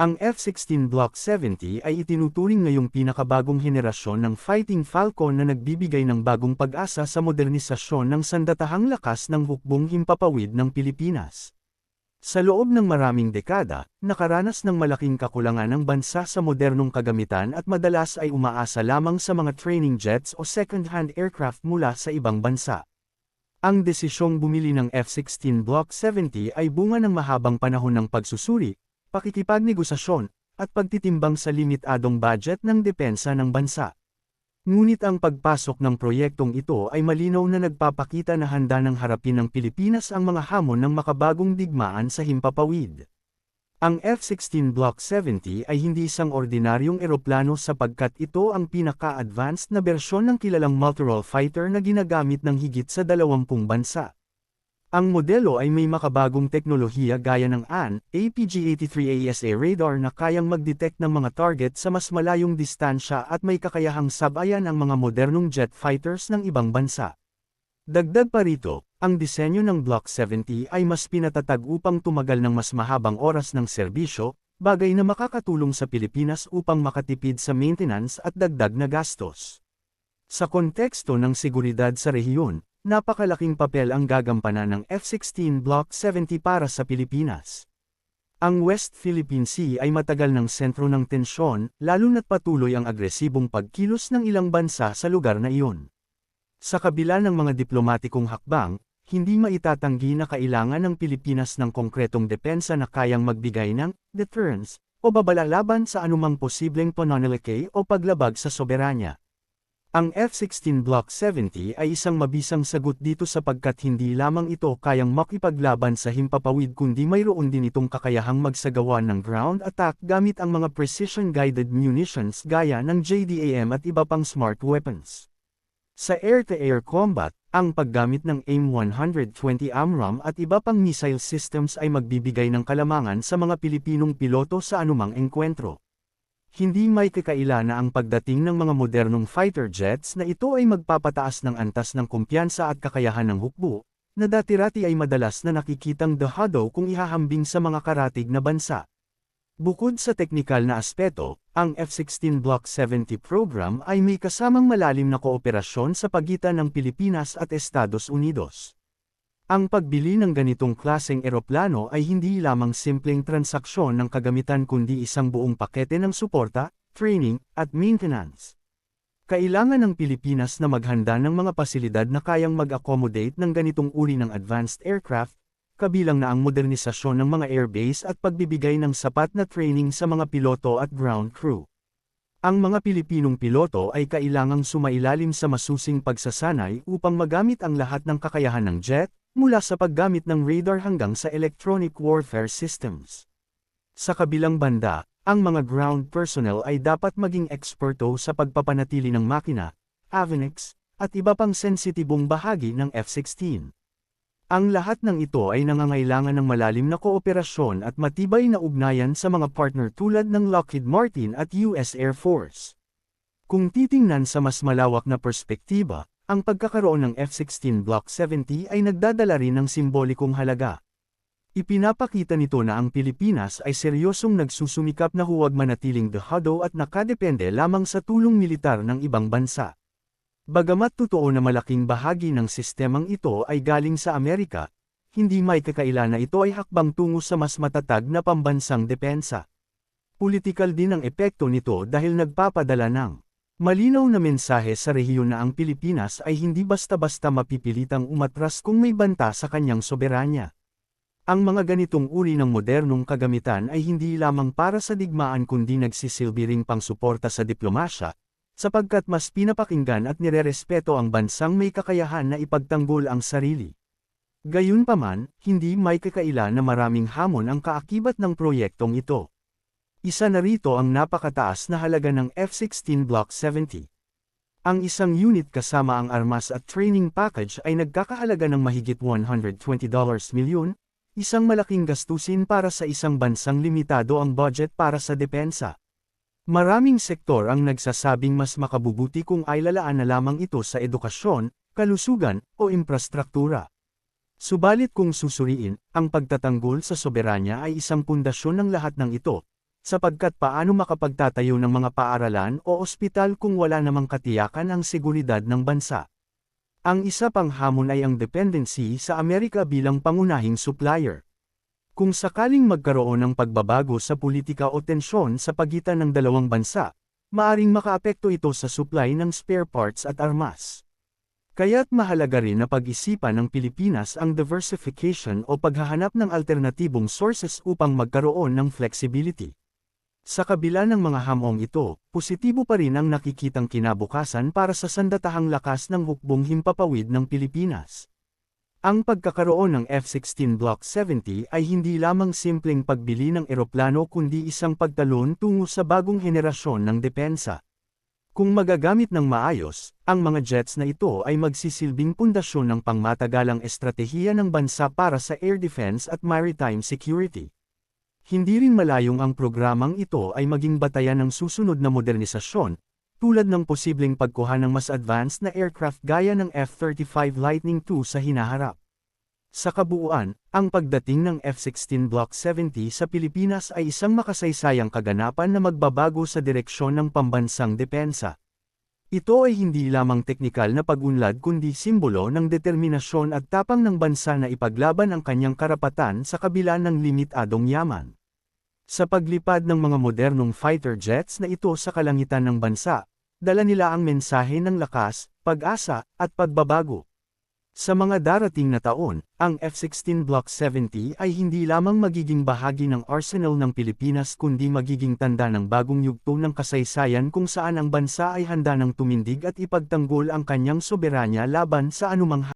Ang F-16 Block 70 ay itinuturing ngayong pinakabagong henerasyon ng Fighting Falcon na nagbibigay ng bagong pag-asa sa modernisasyon ng sandatahang lakas ng hukbong himpapawid ng Pilipinas. Sa loob ng maraming dekada, nakaranas ng malaking kakulangan ng bansa sa modernong kagamitan at madalas ay umaasa lamang sa mga training jets o second-hand aircraft mula sa ibang bansa. Ang desisyong bumili ng F-16 Block 70 ay bunga ng mahabang panahon ng pagsusuri, pakikipagnegosasyon, at pagtitimbang sa limitadong budget ng depensa ng bansa. Ngunit ang pagpasok ng proyektong ito ay malinaw na nagpapakita na handa ng harapin ng Pilipinas ang mga hamon ng makabagong digmaan sa himpapawid. Ang F-16 Block 70 ay hindi isang ordinaryong eroplano sapagkat ito ang pinaka-advanced na bersyon ng kilalang multirole fighter na ginagamit ng higit sa dalawampung bansa. Ang modelo ay may makabagong teknolohiya gaya ng AN, APG-83 ASA radar na kayang mag-detect ng mga target sa mas malayong distansya at may kakayahang sabayan ang mga modernong jet fighters ng ibang bansa. Dagdag pa rito, ang disenyo ng Block 70 ay mas pinatatag upang tumagal ng mas mahabang oras ng serbisyo, bagay na makakatulong sa Pilipinas upang makatipid sa maintenance at dagdag na gastos. Sa konteksto ng seguridad sa rehiyon, Napakalaking papel ang gagampanan ng F-16 Block 70 para sa Pilipinas. Ang West Philippine Sea ay matagal ng sentro ng tensyon, lalo na't patuloy ang agresibong pagkilos ng ilang bansa sa lugar na iyon. Sa kabila ng mga diplomatikong hakbang, hindi maitatanggi na kailangan ng Pilipinas ng konkretong depensa na kayang magbigay ng deterrence o babala laban sa anumang posibleng pananalakay o paglabag sa soberanya. Ang F-16 Block 70 ay isang mabisang sagot dito sapagkat hindi lamang ito kayang makipaglaban sa himpapawid kundi mayroon din itong kakayahang magsagawa ng ground attack gamit ang mga precision-guided munitions gaya ng JDAM at iba pang smart weapons. Sa air-to-air -air combat, ang paggamit ng AIM-120 AMRAAM at iba pang missile systems ay magbibigay ng kalamangan sa mga Pilipinong piloto sa anumang engkwentro. Hindi may kakaila na ang pagdating ng mga modernong fighter jets na ito ay magpapataas ng antas ng kumpiyansa at kakayahan ng hukbo, na dati-rati ay madalas na nakikitang dahado kung ihahambing sa mga karatig na bansa. Bukod sa teknikal na aspeto, ang F-16 Block 70 program ay may kasamang malalim na kooperasyon sa pagitan ng Pilipinas at Estados Unidos. Ang pagbili ng ganitong klaseng eroplano ay hindi lamang simpleng transaksyon ng kagamitan kundi isang buong pakete ng suporta, training, at maintenance. Kailangan ng Pilipinas na maghanda ng mga pasilidad na kayang mag-accommodate ng ganitong uri ng advanced aircraft, kabilang na ang modernisasyon ng mga airbase at pagbibigay ng sapat na training sa mga piloto at ground crew. Ang mga Pilipinong piloto ay kailangang sumailalim sa masusing pagsasanay upang magamit ang lahat ng kakayahan ng jet, mula sa paggamit ng radar hanggang sa electronic warfare systems. Sa kabilang banda, ang mga ground personnel ay dapat maging eksperto sa pagpapanatili ng makina, avionics, at iba pang sensitibong bahagi ng F-16. Ang lahat ng ito ay nangangailangan ng malalim na kooperasyon at matibay na ugnayan sa mga partner tulad ng Lockheed Martin at US Air Force. Kung titingnan sa mas malawak na perspektiba, ang pagkakaroon ng F-16 Block 70 ay nagdadala rin ng simbolikong halaga. Ipinapakita nito na ang Pilipinas ay seryosong nagsusumikap na huwag manatiling dehado at nakadepende lamang sa tulong militar ng ibang bansa. Bagamat totoo na malaking bahagi ng sistemang ito ay galing sa Amerika, hindi may kakaila na ito ay hakbang tungo sa mas matatag na pambansang depensa. Politikal din ang epekto nito dahil nagpapadala ng Malinaw na mensahe sa rehiyon na ang Pilipinas ay hindi basta-basta mapipilitang umatras kung may banta sa kanyang soberanya. Ang mga ganitong uri ng modernong kagamitan ay hindi lamang para sa digmaan kundi nagsisilbi ring pangsuporta sa diplomasya, sapagkat mas pinapakinggan at nirerespeto ang bansang may kakayahan na ipagtanggol ang sarili. Gayunpaman, hindi may kakaila na maraming hamon ang kaakibat ng proyektong ito. Isa na rito ang napakataas na halaga ng F-16 Block 70. Ang isang unit kasama ang armas at training package ay nagkakahalaga ng mahigit $120 milyon, isang malaking gastusin para sa isang bansang limitado ang budget para sa depensa. Maraming sektor ang nagsasabing mas makabubuti kung ay lalaan na lamang ito sa edukasyon, kalusugan, o infrastruktura. Subalit kung susuriin, ang pagtatanggol sa soberanya ay isang pundasyon ng lahat ng ito, sapagkat paano makapagtatayo ng mga paaralan o ospital kung wala namang katiyakan ang seguridad ng bansa. Ang isa pang hamon ay ang dependency sa Amerika bilang pangunahing supplier. Kung sakaling magkaroon ng pagbabago sa politika o tensyon sa pagitan ng dalawang bansa, maaring makaapekto ito sa supply ng spare parts at armas. Kaya't mahalaga rin na pag-isipan ng Pilipinas ang diversification o paghahanap ng alternatibong sources upang magkaroon ng flexibility. Sa kabila ng mga hamong ito, positibo pa rin ang nakikitang kinabukasan para sa sandatahang lakas ng hukbong himpapawid ng Pilipinas. Ang pagkakaroon ng F-16 Block 70 ay hindi lamang simpleng pagbili ng eroplano kundi isang pagtalon tungo sa bagong henerasyon ng depensa. Kung magagamit ng maayos, ang mga jets na ito ay magsisilbing pundasyon ng pangmatagalang estratehiya ng bansa para sa air defense at maritime security. Hindi rin malayong ang programang ito ay maging batayan ng susunod na modernisasyon, tulad ng posibleng pagkuha ng mas advanced na aircraft gaya ng F-35 Lightning II sa hinaharap. Sa kabuuan, ang pagdating ng F-16 Block 70 sa Pilipinas ay isang makasaysayang kaganapan na magbabago sa direksyon ng pambansang depensa. Ito ay hindi lamang teknikal na pag-unlad kundi simbolo ng determinasyon at tapang ng bansa na ipaglaban ang kanyang karapatan sa kabila ng limitadong yaman. Sa paglipad ng mga modernong fighter jets na ito sa kalangitan ng bansa, dala nila ang mensahe ng lakas, pag-asa, at pagbabago. Sa mga darating na taon, ang F-16 Block 70 ay hindi lamang magiging bahagi ng arsenal ng Pilipinas kundi magiging tanda ng bagong yugto ng kasaysayan kung saan ang bansa ay handa ng tumindig at ipagtanggol ang kanyang soberanya laban sa anumang